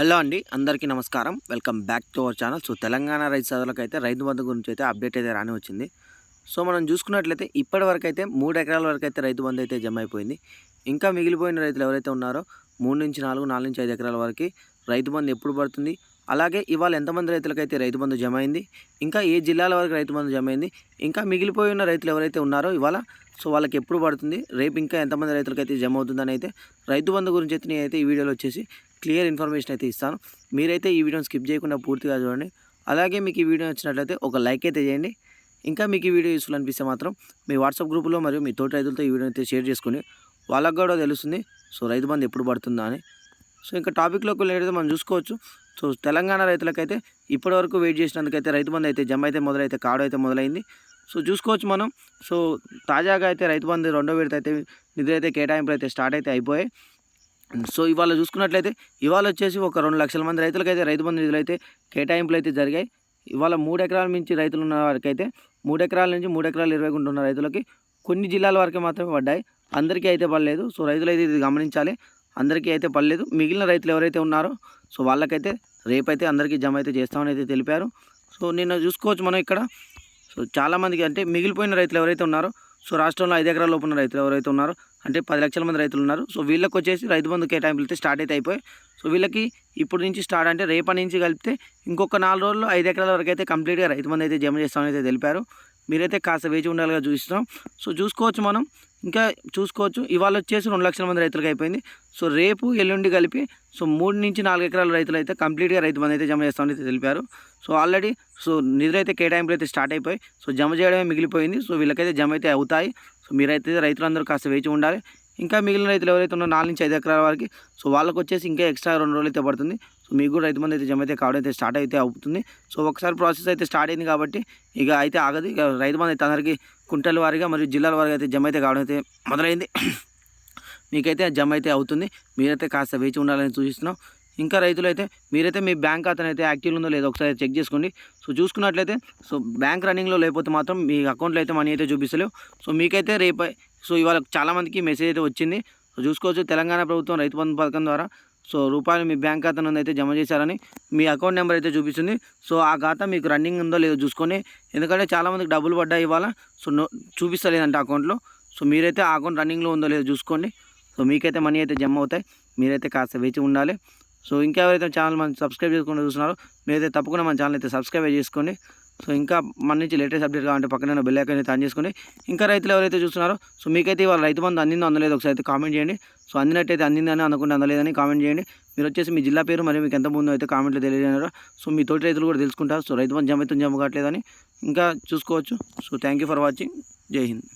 Hello అండి అందరికీ నమస్కారం. Welcome back to our channel. So Telangana రైతు సోదరులకు అయితే రైతు బంధు గురించి అయితే అప్డేట్ అయితే రాని వచ్చింది. సో మనం చూసుకున్నట్లయితే ఇప్పటి వరకు అయితే మూడు ఎకరాల వరకు అయితే రైతు బంధు అయితే జమ అయిపోయింది. ఇంకా మిగిలిపోయిన రైతులు ఎవరైతే ఉన్నారో మూడు నుంచి నాలుగు నాలుగు నుంచి ఐదు ఎకరాల వరకు రైతు బంధు ఎప్పుడు పడుతుంది? అలాగే ఇవాళ ఎంతమంది రైతులకైతే రైతు బంధు జమ అయింది? ఇంకా ఏ జిల్లాల వరకు రైతు బంధు జమ అయింది? ఇంకా మిగిలిపోయి ఉన్న రైతులు ఎవరైతే ఉన్నారో ఇవాళ సో వాళ్ళకి ఎప్పుడు పడుతుంది? రేపు ఇంకా ఎంతమంది రైతులకైతే జమ అవుతుందని అయితే రైతు బంధు గురించి అయితే నేనైతే ఈ వీడియోలో వచ్చేసి క్లియర్ ఇన్ఫర్మేషన్ అయితే ఇస్తాను. మీరైతే ఈ వీడియోని స్కిప్ చేయకుండా పూర్తిగా చూడండి. అలాగే మీకు ఈ వీడియో నచ్చినట్లయితే ఒక లైక్ అయితే చేయండి. ఇంకా మీకు ఈ వీడియో యూస్ఫుల్ అనిపిస్తే మాత్రం మీ వాట్సాప్ గ్రూపులో మరియు మీ తోటి రైతులతో ఈ వీడియో అయితే షేర్ చేసుకుని వాళ్ళకు కూడా తెలుస్తుంది. సో రైతు బంధు ఎప్పుడు పడుతుందా అని. సో ఇంకా టాపిక్లోకి వెళ్ళేది మనం చూసుకోవచ్చు. సో తెలంగాణ రైతులకైతే ఇప్పటివరకు వెయిట్ చేసినందుకైతే రైతు బంధు అయితే జమ అయితే మొదలైతే కాడు అయితే మొదలైంది. సో చూసుకోవచ్చు మనం. సో తాజాగా అయితే రైతు బంధు రెండో విడత అయితే నిధులైతే అయితే కేటాయింపులు అయితే స్టార్ట్ అయితే అయిపోయాయి. సో ఇవాళ చూసుకున్నట్లయితే ఇవాళ వచ్చేసి ఒక రెండు లక్షల మంది రైతులకైతే రైతు బంధు నిధులు అయితే కేటాయింపులు అయితే జరిగాయి. ఇవాళ మూడు ఎకరాల నుంచి రైతులు ఉన్న వారికైతే మూడు ఎకరాల నుంచి మూడు ఎకరాలు ఇరవై గుంట ఉన్న రైతులకి కొన్ని జిల్లాల వరకే మాత్రమే పడ్డాయి. అందరికీ అయితే పడలేదు. సో రైతులు అయితే ఇది గమనించాలి. అందరికీ అయితే పడలేదు. మిగిలిన రైతులు ఎవరైతే ఉన్నారో సో వాళ్ళకైతే రేపైతే అందరికీ జమ అయితే చేస్తామని అయితే తెలిపారు. సో నిన్న చూసుకోవచ్చు మనం ఇక్కడ. సో చాలామందికి అంటే మిగిలిపోయిన రైతులు ఎవరైతే ఉన్నారో సో రాష్ట్రంలో ఐదు ఎకరాల లోపు ఉన్న రైతులు ఎవరైతే ఉన్నారో అంటే పది లక్షల మంది రైతులు ఉన్నారు. సో వీళ్ళకి వచ్చేసి రైతు బంధు కేటాయింపులు అయితే స్టార్ట్ అయితే అయిపోయి సో వీళ్ళకి ఇప్పుడు నుంచి స్టార్ట్ అంటే రేపటి నుంచి కలిపితే ఇంకొక నాలుగు రోజులు ఐదు ఎకరాల వరకు అయితే కంప్లీట్గా రైతు బంధు అయితే జమ చేస్తామని అయితే తెలిపారు. మీరైతే కాస్త వేచి ఉండాలిగా చూస్తున్నాం సో చూసుకోవచ్చు మనం ఇంకా చూసుకోవచ్చు. ఇవాళ వచ్చేసి రెండు లక్షల మంది రైతులకు అయిపోయింది. సో రేపు ఎల్లుండి కలిపి సో మూడు నుంచి నాలుగు ఎకరాల రైతులు అయితే కంప్లీట్గా రైతు బంధు అయితే జమ చేస్తామని అయితే తెలిపారు. సో ఆల్రెడీ సో నిధులైతే కేటాయింపులు అయితే స్టార్ట్ అయిపోయి సో జమ చేయడమే మిగిలిపోయింది. సో వీళ్ళకైతే జమ అయితే అవుతాయి. సో మీరైతే రైతులందరూ కాస్త వేచి ఉండాలి. ఇంకా మిగిలిన రైతులు ఎవరైతే ఉన్నారో నాలుగు నుంచి ఐదు ఎకరాల వరకు సో వాళ్ళకి వచ్చేసి ఇంకా ఎక్స్ట్రా రెండు రోజులు అయితే పడుతుంది. సో మీకు కూడా రైతు మంది అయితే జమ అయితే కావడం అయితే స్టార్ట్ అయితే అవుతుంది. సో ఒకసారి ప్రాసెస్ అయితే స్టార్ట్ అయింది కాబట్టి ఇక అయితే ఆగదు. ఇక రైతు మంది అయితే అందరికీ కుంటల వారిగా మరియు జిల్లాల వారిగా అయితే జమ అయితే కావడం అయితే మొదలైంది. మీకైతే జమ అయితే అవుతుంది. మీరైతే కాస్త వేచి ఉండాలని సూచిస్తున్నాం. ఇంకా రైతులు అయితే మీరైతే మీ బ్యాంక్ ఖాతాను అయితే యాక్టివ్ ఉందో లేదో ఒకసారి చెక్ చేసుకోండి. సో చూసుకున్నట్లయితే సో బ్యాంక్ రన్నింగ్లో లేకపోతే మాత్రం మీ అకౌంట్లో అయితే మనీ అయితే చూపిస్తలేవు. సో మీకైతే రేపు సో ఇవాళ చాలామందికి మెసేజ్ అయితే వచ్చింది. సో చూసుకోవచ్చు తెలంగాణ ప్రభుత్వం రైతు బంధు పథకం ద్వారా. సో రూపాయలు మీ బ్యాంక్ ఖాతా నుండి అయితే జమ చేశారని మీ అకౌంట్ నెంబర్ అయితే చూపిస్తుంది. సో ఆ ఖాతా మీకు రన్నింగ్ ఉందో లేదో చూసుకొని ఎందుకంటే చాలామందికి డబ్బులు పడ్డాయి ఇవాళ. సో నో చూపిస్తలేదంట అకౌంట్లో. సో మీరైతే ఆ అకౌంట్ రన్నింగ్లో ఉందో లేదో చూసుకోండి. సో మీకైతే మనీ అయితే జమ అవుతాయి. మీరైతే కాస్త వేచి ఉండాలి. సో ఇంకా ఎవరైతే ఛానల్ మనం సబ్స్క్రైబ్ చేసుకుంటూ చూస్తున్నారో మీరైతే తప్పకుండా మన ఛానల్ అయితే సబ్స్క్రైబ్ చేసుకోండి. సో ఇంకా మన నుంచి లేటెస్ట్ అప్డేట్ కావాలంటే పక్కన బెల్ ఐకాన్ అయితే ఆన్ చేసుకోండి. ఇంకా రైతులు ఎవరైతే చూస్తున్నారో సో మీకైతే ఇవాళ రైతు బంధు అందిందో అందలేదు ఒకసారి అయితే కామెంట్ చేయండి. సో అందినట్టయితే అందిందని అనుకుంటే అందలేదని కామెంట్ చేయండి. మీరు వచ్చేసి మీ జిల్లా పేరు మరియు మీకు ఎంత ముందో అయితే కామెంట్లో తెలియజేయరు సో మీ తోటి రైతులు కూడా తెలుసుకుంటారు. సో రైతు బంధు జమ అయితే జమ కావట్లేదని ఇంకా చూసుకోవచ్చు. So thank you for watching Jai Hind.